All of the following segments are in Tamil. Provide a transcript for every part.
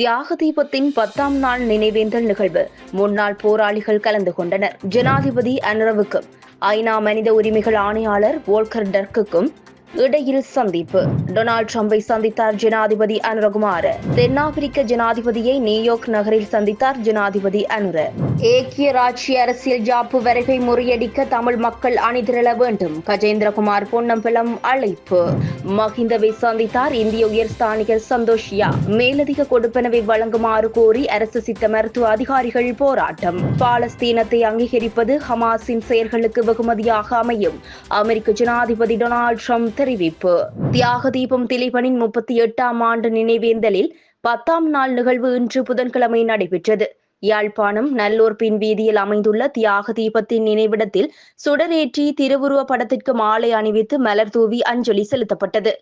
தியாக தீபத்தின் பத்தாம் நாள் நினைவேந்தல் நிகழ்வு. முன்னாள் போராளிகள் கலந்து கொண்டனர். ஜனாதிபதி அனரவுக்கும் ஐநா மனித உரிமைகள் ஆணையாளர் வோல்கர் டர்க்குக்கும் இடையில் சந்திப்பு. டொனால்ட் ட்ரம்பை சந்தித்தார் ஜனாதிபதி அனுரகுமார். தென்னாப்பிரிக்க ஜனாதிபதியை நியூயார்க் நகரில் சந்தித்தார் ஜனாதிபதி அனுர. ஏக்கிய ராட்சிய அரசியல் ஜாப்பு வரைவை முறியடிக்க தமிழ் மக்கள் அணிதிரள வேண்டும். கஜேந்திரகுமார் பொன்னம்பலம் அழைப்பு. மஹிந்தவை சந்தித்தார் இந்திய உயர்ஸ்தானிகர் சந்தோஷியா மேலதிக கொடுப்பனவை வழங்குமாறு கோரி அரசு சித்த மருத்துவ அதிகாரிகள் போராட்டம். பாலஸ்தீனத்தை அங்கீகரிப்பது ஹமாஸின் செயல்களுக்கு வெகுமதியாக அமையும். அமெரிக்க ஜனாதிபதி டொனால்ட் ட்ரம்ப் அறிவிப்பு தியாக தீபம் திலீபனின் முப்பத்தி எட்டாம் ஆண்டு நினைவேந்தலில் பத்தாம் நாள் நிகழ்வு இன்று புதன்கிழமை நடைபெற்றது. யாழ்ப்பாணம் நல்லூர் பின் வீதியில் அமைந்துள்ள தியாக தீபத்தின் நினைவிடத்தில் சுடரேற்றி திருவுருவ படத்திற்கு மாலை அணிவித்து மலர் தூவி அஞ்சலி செலுத்தப்பட்டது.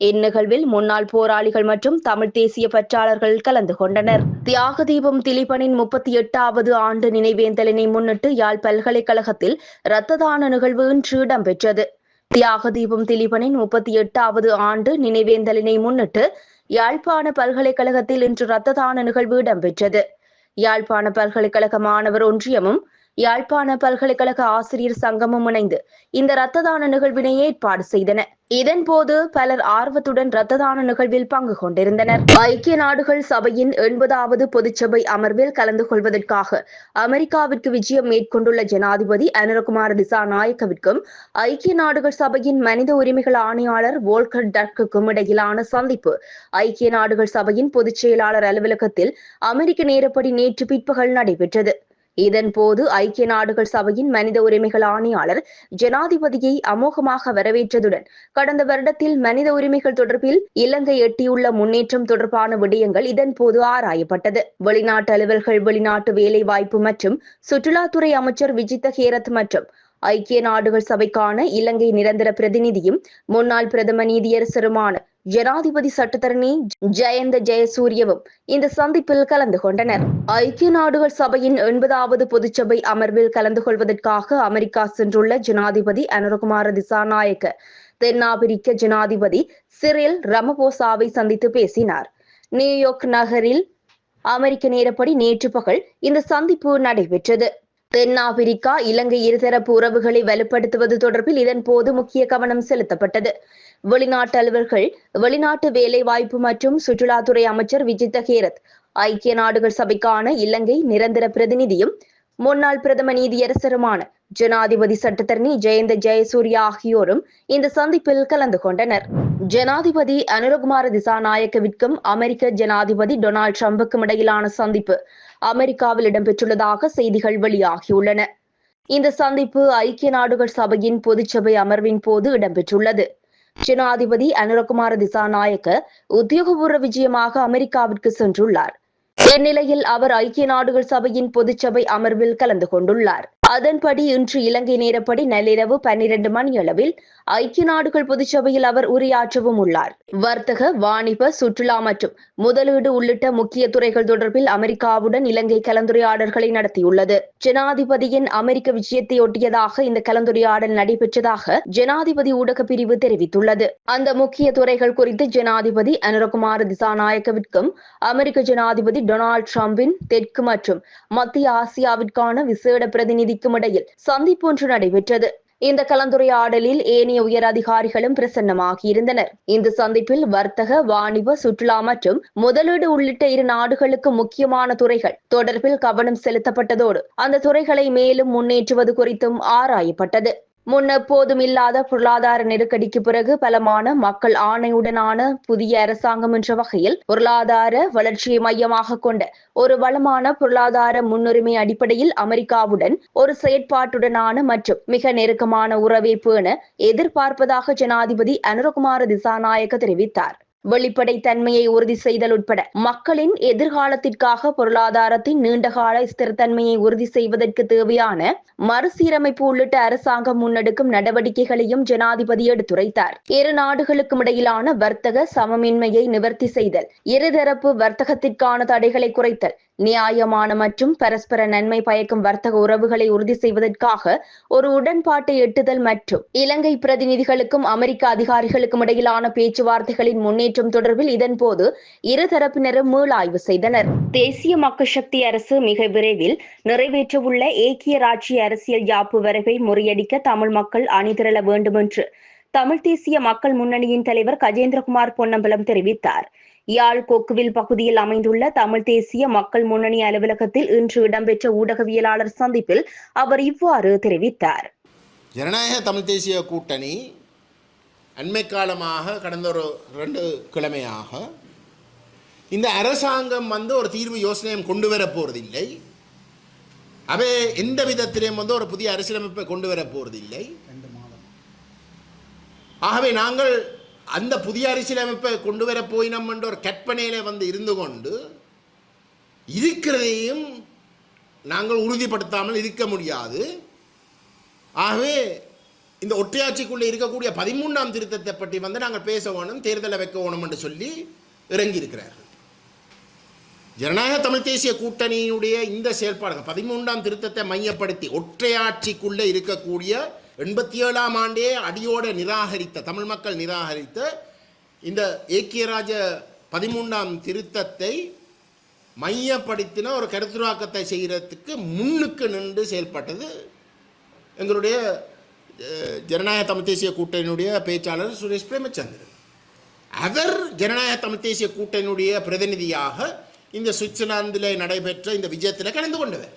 இந்நிகழ்வில் முன்னாள் போராளிகள் மற்றும் தமிழ் தேசிய பற்றாளர்கள் கலந்து கொண்டனர். தியாக தீபம் திலீபனின் முப்பத்தி எட்டாவது ஆண்டு நினைவேந்தலினை முன்னிட்டு யாழ் பல்கலைக்கழகத்தில் இரத்த தான நிகழ்வு இன்று இடம்பெற்றது. தியாக தீபம் திலீபனின் முப்பத்தி எட்டாவது ஆண்டு நினைவேந்தலினை முன்னிட்டு யாழ்ப்பாண பல்கலைக்கழகத்தில் இன்று இரத்த தான நிகழ்வு இடம்பெற்றது. யாழ்ப்பாண பல்கலைக்கழக மாணவர் ஒன்றியமும் யாழ்ப்பாண பல்கலைக்கழக ஆசிரியர் சங்கமும் இணைந்து இந்த இரத்த தான நிகழ்வினை ஏற்பாடு செய்தன. இதன்போது பலர் ஆர்வத்துடன் இரத்த தான நிகழ்வில் பங்கு கொண்டிருந்தனர். ஐக்கிய நாடுகள் சபையின் எண்பதாவது பொதுச்சபை அமர்வில் கலந்து கொள்வதற்காக அமெரிக்காவிற்கு விஜயம் மேற்கொண்டுள்ள ஜனாதிபதி அனுரகுமார் திசா நாயக்கவிற்கும் ஐக்கிய நாடுகள் சபையின் மனித உரிமைகள் ஆணையாளர் வோல்கர் டர்க்குக்கும் இடையிலான சந்திப்பு ஐக்கிய நாடுகள் சபையின் பொதுச் செயலாளர் அலுவலகத்தில் அமெரிக்க நேரப்படி நேற்று பிற்பகல் நடைபெற்றது. இதன்போது ஐக்கிய நாடுகள் சபையின் மனித உரிமைகள் ஆணையாளர் ஜனாதிபதியை அமோகமாக வரவேற்றதுடன் கடந்த வருடத்தில் மனித உரிமைகள் தொடர்பில் இலங்கை எட்டியுள்ள முன்னேற்றம் தொடர்பான விடயங்கள் இதன்போது ஆராயப்பட்டது. வெளிநாட்டு அலுவல்கள் வெளிநாட்டு வேலைவாய்ப்பு மற்றும் சுற்றுலாத்துறை அமைச்சர் விஜித்த ஹேரத் மற்றும் ஐக்கிய நாடுகள் சபைக்கான இலங்கை நிரந்தர பிரதிநிதியும் முன்னாள் பிரதம நீதியரசருமான ஜனாதிபதி சட்டத்தரணி ஜெயந்த ஜெயசூரியவும் இந்த சந்திப்பில் கலந்து கொண்டனர். ஐக்கிய நாடுகள் சபையின் எண்பதாவது பொதுச்சபை அமர்வில் கலந்து கொள்வதற்காக அமெரிக்கா சென்றுள்ள ஜனாதிபதி அனுரகுமார திசாநாயக்க தென்னாப்பிரிக்க ஜனாதிபதி சிறில் ரமபோசாவை சந்தித்து பேசினார். நியூயார்க் நகரில் அமெரிக்க நேரப்படி நேற்று பகல் இந்த சந்திப்பு நடைபெற்றது. தென்னாப்பிரிக்கா இலங்கை இருதரப்பு உறவுகளை வலுப்படுத்துவது தொடர்பில் இதன்போது முக்கிய கவனம் செலுத்தப்பட்டது. வெளிநாட்டு அலுவல்கள் வெளிநாட்டு வேலைவாய்ப்பு மற்றும் சுற்றுலாத்துறை அமைச்சர் விஜித்த ஹேரத் ஐக்கிய நாடுகள் சபைக்கான இலங்கை நிரந்தர பிரதிநிதியும் முன்னாள் பிரதம நீதியரசருமான ஜனாதிபதி சட்டத்தரணி ஜெயந்த ஜெயசூர்யா ஆகியோரும் இந்த சந்திப்பில் கலந்து கொண்டனர். ஜனாதிபதி அனுரகுமார திசாநாயக்கவிற்கும் அமெரிக்க ஜனாதிபதி டொனால்ட் ட்ரம்புக்கும் இடையிலான சந்திப்பு அமெரிக்காவில் இடம்பெற்றுள்ளதாக செய்திகள் வெளியாகியுள்ளன. இந்த சந்திப்பு ஐக்கிய நாடுகள் சபையின் பொதுச்சபை அமர்வின் போது இடம்பெற்றுள்ளது. ஜனாதிபதி அனுரகுமார திசாநாயக்க உத்தியோகபூர்வ விஜயமாக அமெரிக்காவிற்கு சென்றுள்ளார். இந்நிலையில் அவர் ஐக்கிய நாடுகள் சபையின் பொதுச்சபை அமர்வில் கலந்து கொண்டுள்ளார். அதன்படி இன்று இலங்கை நேரப்படி நள்ளிரவு பன்னிரண்டு மணியளவில் ஐக்கிய நாடுகள் பொதுச்சபையில் அவர் உரையாற்றவும் உள்ளார். வர்த்தக வாணிப சுற்றுலா மற்றும் முதலீடு உள்ளிட்ட முக்கிய துறைகள் தொடர்பில் அமெரிக்காவுடன் இலங்கை கலந்துரையாடல்களை நடத்தியுள்ளது. ஜனாதிபதியின் அமெரிக்க விஜயத்தை ஒட்டியதாக இந்த கலந்துரையாடல் நடைபெற்றதாக ஜனாதிபதி ஊடக பிரிவு தெரிவித்துள்ளது. அந்த முக்கிய துறைகள் குறித்து ஜனாதிபதி அனுரகுமார் திசாநாயக்கவிற்கும் அமெரிக்க ஜனாதிபதி டொனால்ட் டிரம்பின் தெற்கு மற்றும் மத்திய ஆசியாவிற்கான விசேட பிரதிநிதி பகுதிக்கும் இடையில் சந்திப்பு ஒன்று நடைபெற்றது. இந்த கலந்துரையாடலில் ஏனைய உயர் அதிகாரிகளும் பிரசன்னமாகியிருந்தனர் இந்த சந்திப்பில் வர்த்தக வாணிப சுற்றுலா மற்றும் முதலீடு உள்ளிட்ட இரு நாடுகளுக்கு முக்கியமான துறைகள் தொடர்பில் கவனம் செலுத்தப்பட்டதோடு அந்த துறைகளை மேலும் முன்னேற்றுவது குறித்தும் ஆராயப்பட்டது. முன்னெப்போதும் இல்லாத பொருளாதார நெருக்கடிக்கு பிறகு பலமான மக்கள் ஆணையுடனான புதிய அரசாங்கம் என்ற வகையில் பொருளாதார வளர்ச்சியை மையமாக கொண்ட ஒரு வளமான பொருளாதார முன்னுரிமை அடிப்படையில் அமெரிக்காவுடன் ஒரு செயற்பாட்டுடனான மற்றும் மிக நெருக்கமான உறவை பேண எதிர்பார்ப்பதாக ஜனாதிபதி அனுரகுமார திசாநாயக்க தெரிவித்தார். வெளிப்படை தன்மையை உறுதி செய்தல் உட்பட மக்களின் எதிர்காலத்திற்காக பொருளாதாரத்தின் நீண்டகால ஸ்திரத்தன்மையை உறுதி செய்வதற்கு தேவையான மறுசீரமைப்பு உள்ளிட்ட அரசாங்கம் முன்னெடுக்கும் நடவடிக்கைகளையும் ஜனாதிபதி எடுத்துரைத்தார். இரு நாடுகளுக்கும் இடையிலான வர்த்தக சமமின்மையை நிவர்த்தி செய்தல் இருதரப்பு வர்த்தகத்திற்கான தடைகளை குறைத்தல் நியாயமான மற்றும் பரஸ்பர நன்மை பயக்கும் வர்த்தக உறவுகளை உறுதி செய்வதற்காக ஒரு உடன்பாட்டை எட்டுதல் மற்றும் இலங்கை பிரதிநிதிகளுக்கும் அமெரிக்க அதிகாரிகளுக்கும் இடையிலான பேச்சுவார்த்தைகளின் முன்னேற்றம் தொடர்பில் இதன்போது இருதரப்பினரும் மீளாய்வு செய்தனர். தேசிய மக்கள் சக்தி அரசு மிக விரைவில் நிறைவேற்றவுள்ள ஏக்கிய ராட்சிய அரசியல் யாப்பு வரைவை முறியடிக்க தமிழ் மக்கள் அணிதிரள வேண்டும் என்று தமிழ் தேசிய மக்கள் முன்னணியின் தலைவர் கஜேந்திரகுமார் பொன்னம்பலம் தெரிவித்தார். யாழ் கொக்குவில் பகுதியில் அமைந்துள்ள தமிழ் தேசிய மக்கள் முன்னணி அலுவலகத்தில் இன்று இடம்பெற்ற ஊடகவியலாளர் சந்திப்பில் அவர் இவ்வாறு தெரிவித்தார். ஜனநாயக தமிழ் தேசிய கூட்டணி அண்மை காலமாக கடந்த ஒரு ரெண்டு கிழமையாக இந்த அரசாங்கம் வந்து ஒரு தீர்வு யோசனையும் கொண்டு வர போவதில்லை அவை எந்த விதத்திலையும் வந்து ஒரு புதிய அரசியலமைப்பை கொண்டு வர போவதில்லை ஆகவே நாங்கள் அந்த புதிய அரசியலமைப்பை கொண்டு வர போயினோம் என்ற ஒரு கற்பனையில் வந்து இருந்து கொண்டு இருக்கிறதையும் நாங்கள் உறுதிப்படுத்தாமல் இருக்க முடியாது. ஆகவே இந்த ஒற்றையாட்சிக்குள்ளே இருக்கக்கூடிய பதிமூன்றாம் திருத்தத்தை பற்றி வந்து நாங்கள் பேச வேணும் தேர்தலை வைக்க வேணும் என்று சொல்லி இறங்கி இருக்கிறார்கள் ஜனநாயக தமிழ் தேசிய கூட்டணியினுடைய இந்த செயல்பாடுகள் பதிமூன்றாம் திருத்தத்தை மையப்படுத்தி ஒற்றையாட்சிக்குள்ளே இருக்கக்கூடிய எண்பத்தி ஏழாம் ஆண்டே அடியோடு நிராகரித்த தமிழ் மக்கள் நிராகரித்த இந்த ஏக்கியராஜ பதிமூன்றாம் திருத்தத்தை மையப்படுத்தின ஒரு கருத்துருவாக்கத்தை செய்கிறதுக்கு முன்னுக்கு நின்று செயல்பட்டது எங்களுடைய ஜனநாயக தமிழ் தேசிய கூட்டணியுடைய பேச்சாளர் சுரேஷ் பிரேமச்சந்திரன். அவர் ஜனநாயக தமிழ் தேசிய கூட்டணியுடைய பிரதிநிதியாக இந்த சுவிட்சர்லாந்தில் நடைபெற்ற இந்த விஜயத்தில் கலந்து கொண்டவர்.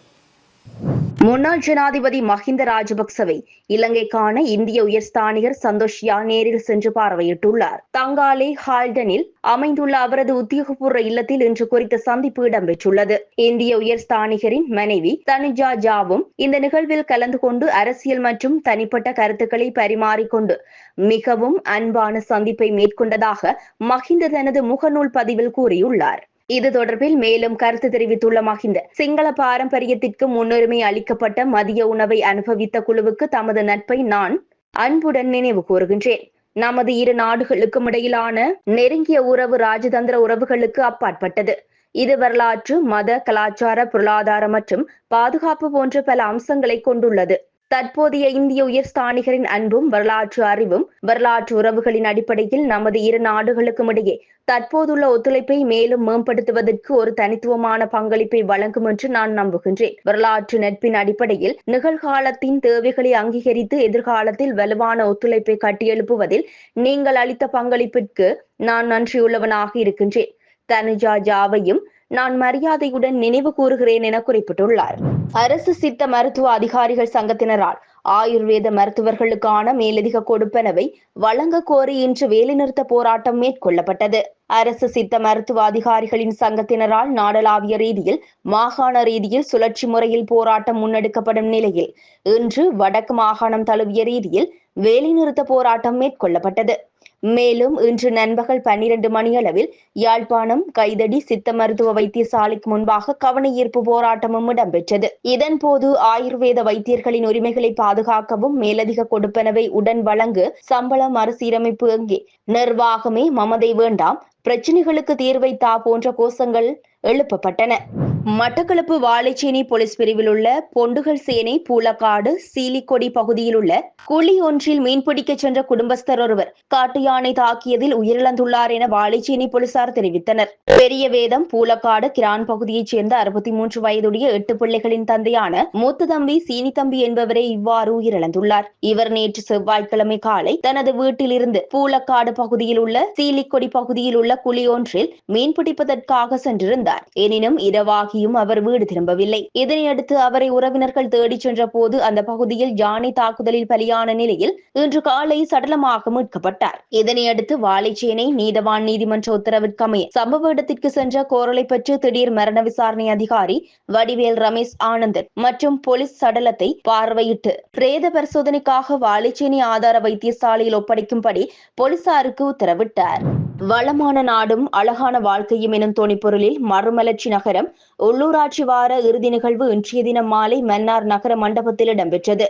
முன்னாள் ஜனாதிபதி மஹிந்த ராஜபக்சவை இலங்கைக்கான இந்திய உயர்ஸ்தானிகர் சந்தோஷ்யா நேரில் சென்று பார்வையிட்டுள்ளார். தங்காலே ஹால்டனில் அமைந்துள்ள அவரது உத்தியோகபூர்வ இல்லத்தில் இன்று குறித்த சந்திப்பு இடம்பெற்றுள்ளது. இந்திய உயர்ஸ்தானிகரின் மனைவி தனுஜா ஜாவும் இந்த நிகழ்வில் கலந்து கொண்டு அரசியல் மற்றும் தனிப்பட்ட கருத்துக்களை பரிமாறிக்கொண்டு மிகவும் அன்பான சந்திப்பை மேற்கொண்டதாக மஹிந்த தனது முகநூல் பதிவில் கூறியுள்ளார். இது தொடர்பில் மேலும் கருத்து தெரிவித்துள்ள மஹிந்த. சிங்கள பாரம்பரியத்திற்கு முன்னுரிமை அளிக்கப்பட்ட மதிய உணவை அனுபவித்த குழுவுக்கு தமது நட்பை நான் அன்புடன் நினைவு கூறுகின்றேன். நமது இரு நாடுகளுக்கும் இடையிலான நெருங்கிய உறவு ராஜதந்திர உறவுகளுக்கு அப்பாற்பட்டது. இது வரலாற்று மத கலாச்சார பொருளாதார மற்றும் பாதுகாப்பு போன்ற பல அம்சங்களை கொண்டுள்ளது. தற்போதைய இந்திய உயர்ஸ்தானிகரின் அன்பும் வரலாற்று அறிவும் வரலாற்று உறவுகளின் அடிப்படையில் நமது இரு நாடுகளுக்கும் இடையே தற்போதுள்ள ஒத்துழைப்பை மேலும் மேம்படுத்துவதற்கு ஒரு தனித்துவமான பங்களிப்பை வழங்கும் என்று நான் நம்புகின்றேன். வரலாற்று நட்பின் அடிப்படையில் நிகழ்காலத்தின் தேவைகளை அங்கீகரித்து எதிர்காலத்தில் வலுவான ஒத்துழைப்பை கட்டியெழுப்புவதில் நீங்கள் அளித்த பங்களிப்பிற்கு நான் நன்றியுள்ளவனாக இருக்கின்றேன். தனுஜா ஜாவையும் நான் மரியாதையுடன் நினைவு கூறுகிறேன் என குறிப்பிட்டுள்ளார். அரசு சித்த மருத்துவ அதிகாரிகள் சங்கத்தினரால் ஆயுர்வேத மருத்துவர்களுக்கான மேலதிக கொடுப்பனவை வழங்க கோரி இன்று வேலைநிறுத்த போராட்டம் மேற்கொள்ளப்பட்டது. அரசு சித்த மருத்துவ அதிகாரிகளின் சங்கத்தினரால் நாடளாவிய ரீதியில் மாகாண ரீதியில் சுழற்சி முறையில் போராட்டம் முன்னெடுக்கப்படும் நிலையில் இன்று வடக்கு மாகாணம் தழுவிய ரீதியில் வேலைநிறுத்த போராட்டம் மேற்கொள்ளப்பட்டது. மேலும் இன்று நண்பகல் பன்னிரண்டு மணியளவில் யாழ்ப்பாணம் கைதடி சித்த மருத்துவ வைத்தியசாலைக்கு முன்பாக கவனஈர்ப்பு போராட்டமும் இடம்பெற்றது. இதன்போது ஆயுர்வேத வைத்தியர்களின் உரிமைகளை பாதுகாக்கவும் மேலதிக கொடுப்பனவை உடன் வழங்கு சம்பள மறுசீரமைப்பு எங்கே? நிர்வாகமே மமதை வேண்டாம். பிரச்சினைகளுக்கு தீர்வை தா போன்ற கோஷங்கள் எழுப்பப்பட்டன. மட்டக்களப்பு வாழைச்சேனி போலீஸ் பிரிவில் உள்ள பொண்டுகள் சேனை பூலக்காடு சீலிக்கொடி பகுதியில் உள்ள குழி ஒன்றில் மீன்பிடிக்க சென்ற குடும்பஸ்தர் ஒருவர் காட்டு யானை தாக்கியதில் உயிரிழந்துள்ளார் என வாழைச்சேனி போலீசார் தெரிவித்தனர். பெரிய வேதம் பூலக்காடு கிரான் பகுதியைச் சேர்ந்த அறுபத்தி மூன்று வயதுடைய எட்டு பிள்ளைகளின் தந்தையான மூத்த தம்பி சீனி தம்பி என்பவரே இவ்வாறு உயிரிழந்துள்ளார். இவர் நேற்று செவ்வாய்க்கிழமை காலை தனது வீட்டிலிருந்து பூலக்காடு பகுதியில் உள்ள சீலிக்கொடி பகுதியில் உள்ள குழி ஒன்றில் மீன்பிடிப்பதற்காக சென்றிருந்தார். கொண்டிருந்தார். எனினும் இரவாகியும் அவர் வீடு திரும்பவில்லை. இதனையடுத்து அவரை உறவினர்கள் தேடிச் சென்ற போது அந்த பகுதியில் யானை தாக்குதலில் பலியான நிலையில் இன்று காலை சடலமாக மீட்கப்பட்டார். இதனையடுத்து வாழைச்சேனை நீதவான் நீதிமன்ற உத்தரவிற்கமைய சம்பவ இடத்திற்கு சென்ற கோரலை பெற்று திடீர் மரண விசாரணை அதிகாரி வடிவேல் ரமேஷ் ஆனந்தன் மற்றும் போலீஸ் சடலத்தை பார்வையிட்டு பிரேத பரிசோதனைக்காக வாழைச்சேனை ஆதார வைத்தியசாலையில் ஒப்படைக்கும்படி போலீசாருக்கு உத்தரவிட்டார். வளமான நாடும் அழகான வாழ்க்கையும் எனும் தொனிப்பொருளில் மறுமலர்ச்சி நகரம் உள்ளூராட்சி வார இறுதி நிகழ்வு இன்றைய தினம் மாலை மன்னார் நகர மண்டபத்தில் இடம்பெற்றது.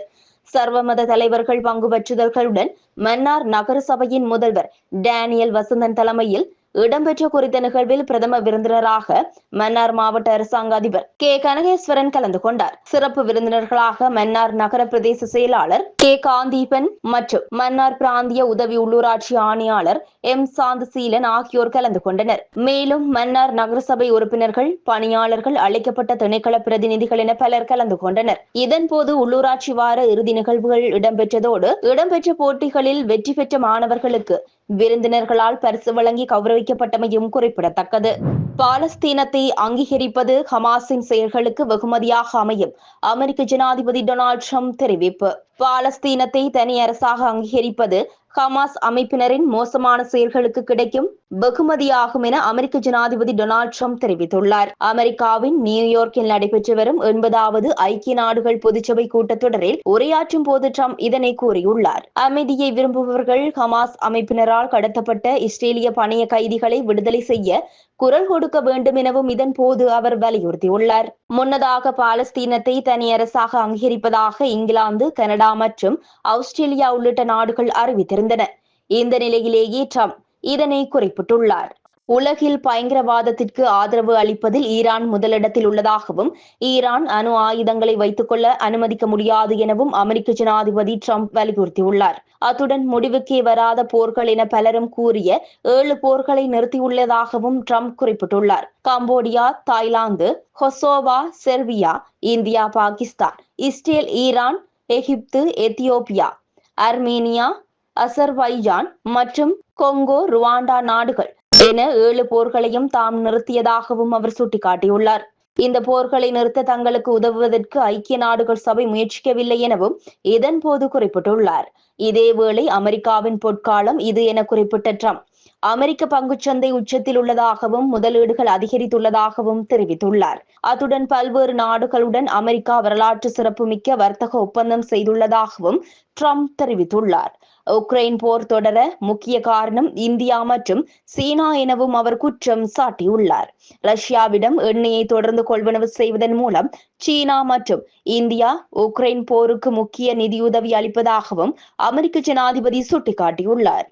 சர்வமத தலைவர்கள் பங்கு பெற்றுதல்களுடன் மன்னார் நகர சபையின் முதல்வர் டேனியல் வசந்தன் தலைமையில் இடம்பெற்ற குறித்த நிகழ்வில் பிரதம விருந்தினராக மன்னார் மாவட்ட அரசாங்க அதிபர் கே. கனகேஸ்வரன் கலந்து கொண்டார். சிறப்பு விருந்தினர்களாக மன்னார் நகர பிரதேச செயலாளர் கே. காந்தீபன் மற்றும் மன்னார் பிராந்திய உதவி உள்ளூராட்சி ஆணையாளர் எம். சாந்தசீலன் ஆகியோர் கலந்து கொண்டனர். மேலும் மன்னார் நகரசபை உறுப்பினர்கள் பணியாளர்கள் அழைக்கப்பட்ட திணைக்கள பிரதிநிதிகள் என பலர் கலந்து கொண்டனர். இதன்போது உள்ளூராட்சி வார இறுதி நிகழ்வுகள் இடம்பெற்றதோடு இடம்பெற்ற போட்டிகளில் வெற்றி பெற்ற மாணவர்களுக்கு விருந்தினர்களால் பரிசு வழங்கி கௌரவிக்கப்பட்டமையும் குறிப்பிடத்தக்கது. பாலஸ்தீனத்தை அங்கீகரிப்பது ஹமாஸின் செயல்களுக்கு வெகுமதியாக அமையும் அமெரிக்க ஜனாதிபதி டொனால்ட் ட்ரம்ப் தெரிவிப்பு. பாலஸ்தீனத்தை தனி அரசாக அங்கீகரிப்பது ஹமாஸ் அமைப்பினரின் மோசமான செயல்களுக்கு கிடைக்கும் வெகுமதியாகும் என அமெரிக்க ஜனாதிபதி டொனால்ட் ட்ரம்ப் தெரிவித்துள்ளார். அமெரிக்காவின் நியூயார்க்கில் நடைபெற்று வரும் எண்பதாவது ஐக்கிய நாடுகள் பொதுச்சபை கூட்டத்தொடரில் உரையாற்றும் போது ட்ரம்ப் இதனை கூறியுள்ளார். அமைதியை விரும்புபவர்கள் ஹமாஸ் அமைப்பினரால் கடத்தப்பட்ட இஸ்ரேலிய பணைய கைதிகளை விடுதலை செய்ய குரல் கொடுக்க வேண்டும் எனவும் இதன் போது அவர் வலியுறுத்தியுள்ளார். முன்னதாக பாலஸ்தீனத்தை தனி அரசாக அங்கீகரிப்பதாக இங்கிலாந்து கனடா மற்றும் ஆஸ்திரேலியா உள்ளிட்ட நாடுகள் அறிவித்திருந்தன. இந்த நிலையிலேயே ட்ரம்ப் இதனை குறிப்பிட்டுள்ளார். உலகில் பயங்கரவாதத்திற்கு ஆதரவு அளிப்பதில் ஈரான் முதலிடத்தில் உள்ளதாகவும் ஈரான் அணு ஆயுதங்களை வைத்துக்கொள்ள அனுமதிக்க முடியாது எனவும் அமெரிக்க ஜனாதிபதி ட்ரம்ப் வலியுறுத்தியுள்ளார். அத்துடன் முடிவுக்கே வராத போர்கள் என பலரும் கூறிய ஏழு போர்களை நிறுத்தியுள்ளதாகவும் ட்ரம்ப் குறிப்பிட்டுள்ளார். Cambodia Thailand Kosovo Serbia India Pakistan Israel Iran Egypt Ethiopia Armenia Azerbaijan மற்றும் கொங்கோ ருவாண்டா நாடுகள் என ஏழு போர்களையும் தாம் நிறுத்தியதாகவும் அவர் சுட்டிக்காட்டியுள்ளார். இந்த போர்களை நிறுத்த தங்களுக்கு உதவுவதற்கு ஐக்கிய நாடுகள் சபை முயற்சிக்கவில்லை எனவும் இதன் போது குறிப்பிட்டுள்ளார். இதேவேளை அமெரிக்காவின் பொற்காலம் இது என குறிப்பிட்ட ட்ரம்ப் அமெரிக்க பங்குச்சந்தை உச்சத்தில் உள்ளதாகவும் முதலீடுகள் அதிகரித்துள்ளதாகவும் தெரிவித்துள்ளார். அத்துடன் பல்வேறு நாடுகளுடன் அமெரிக்கா வரலாற்று சிறப்புமிக்க வர்த்தக ஒப்பந்தம் செய்துள்ளதாகவும் ட்ரம்ப் தெரிவித்துள்ளார். உக்ரைன் போர் தொடர முக்கிய காரணம் இந்தியா மற்றும் சீனா எனவும் அவர் குற்றம் சாட்டியுள்ளார். ரஷ்யாவிடம் எண்ணெயை தொடர்ந்து கொள்வனவு செய்வதன் மூலம் சீனா மற்றும் இந்தியா உக்ரைன் போருக்கு முக்கிய நிதியுதவி அளிப்பதாகவும் அமெரிக்க ஜனாதிபதி சுட்டிக்காட்டியுள்ளார்.